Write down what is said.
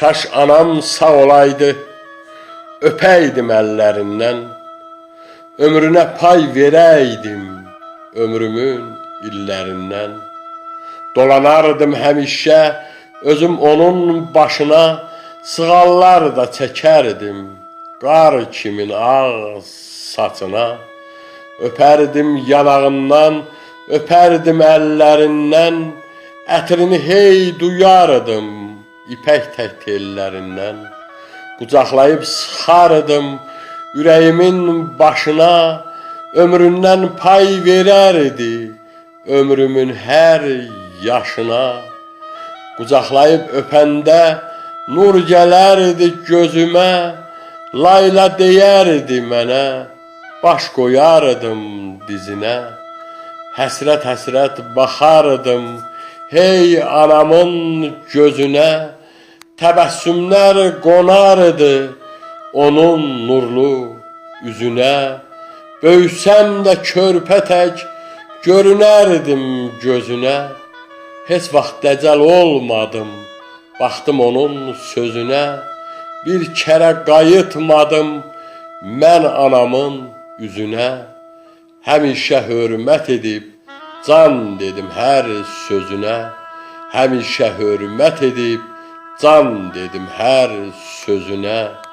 Kaş anam sağ olaydı, öpeydim ellerinden. Ömrüne pay vereydim, ömrümün illerinden. Dolanardım həmişə, özüm onun başına, sığallar da çəkərdim, qar kimin ağ saçına. Öpərdim yanağından, öpərdim əllərindən, ətrini hey duyardım tək tellərindən. Qucaqlayıb sıxardım ürəyimin başına, ömründən pay verərdi ömrümün hər yaşına. Qucaqlayıb öpəndə nur gələrdi gözümə, layla deyərdi mənə, baş qoyardım dizinə. Həsrət-həsrət baxardım hey anamın gözünə. Təbəssümlər qonardı onun nurlu üzünə. Böysəm də körpə tək görünərdim gözünə. Heç vaxt dəcəl olmadım, baxdım onun sözünə. Bir kərə qayıtmadım mən anamın üzünə. Həmişə hörmət edib can dedim hər sözünə. Həmişə hörmət edib can dedim hər sözünə.